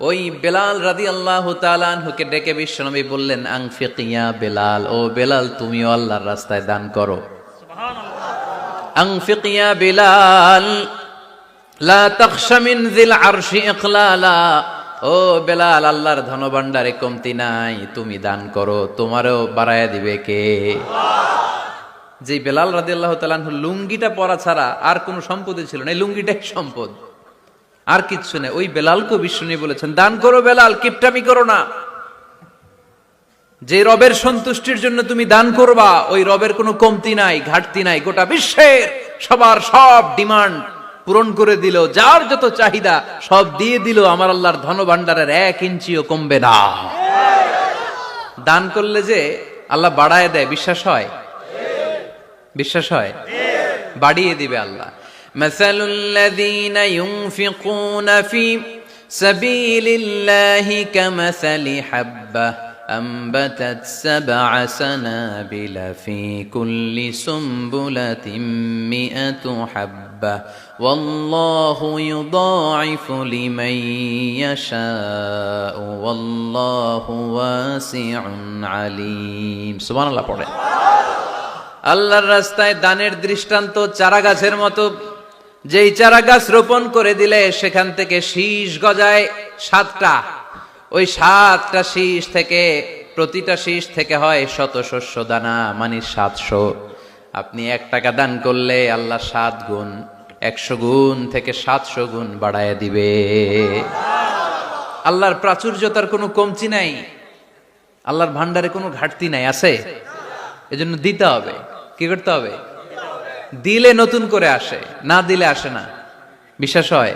ওই বেলাল রাদি আল্লাহ তালানহুকে ডেকে বিশ্বনবী বললেন আংফিকিয়া বেলাল ও বেলাল তুমিও আল্লাহর রাস্তায় দান করো। আংফিকিয়া বেলাল লা তাখশা মিন যিল আরশি ইখলালা। ও বেলাল আল্লাহর ধনভাণ্ডারে কমতি নাই তুমি দান করো তোমারও বাড়ায়া দিবে কে? যে বেলাল রাদি আল্লাহ তালানহু লুঙ্গিটা পরা ছাড়া আর কোনো সম্পদই ছিল না। এই লুঙ্গিটাই সম্পদ। আর কিচ্ছু নেই। ওই বেলালকে বিষ্ণু বলেছেন, দান করো বেলাল, কিপটামি করো না। যে রবের সন্তুষ্টির জন্য তুমি দান করবা, ওই রবের কোনো কমতি নাই, ঘাটতি নাই। গোটা বিশ্বের সবার সব ডিমান্ড পূরণ করে দিল। যার যত চাহিদা, সব দিয়ে দিল। আমার আল্লাহর ধন ভাণ্ডারের এক ইঞ্চিও কমবে না। দান করলে যে আল্লাহ বাড়ায় দেয়, বিশ্বাস হয়? বিশ্বাস হয়? বাড়িয়ে দিবে আল্লাহ। مثل الذين ينفقون في سبيل الله كمثل حبة أنبتت سبع سنابل في كل سنبلة مئة حبة والله يضاعف لمن يشاء والله واسع عليم سبحان الله পড়ে আল্লাহর রাস্তায় দানের দৃষ্টান্ত চারা গাছের মতো যেই চারা গাছ রোপণ করে দিলে সেখান থেকে শীষ গজায় সাতটা। ওই সাতটা শীষ থেকে, প্রতিটা শীষ থেকে হয় শত শস্য দানা মানে সাতশো। আপনি এক টাকা দান করলে আল্লাহ সাত গুণ, একশো গুণ থেকে সাতশো গুণ বাড়ায় দিবে। আল্লাহর প্রাচুর্যতার কোনো কমতি নাই, আল্লাহর ভান্ডারে কোনো ঘাটতি নাই, আছে? এজন্য দিতে হবে, কি করতে হবে? দিলে নতুন করে আসে, না দিলে আসে না। বিশ্বাস হয়?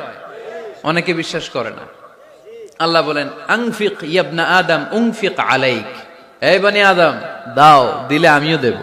অনেকে বিশ্বাস করে না। আল্লাহ বলেন, আংফিক ইয়াবনা আদম, উংফিক আলাইক। এই বানি আদম, দাও, দিলে আমিও দেব।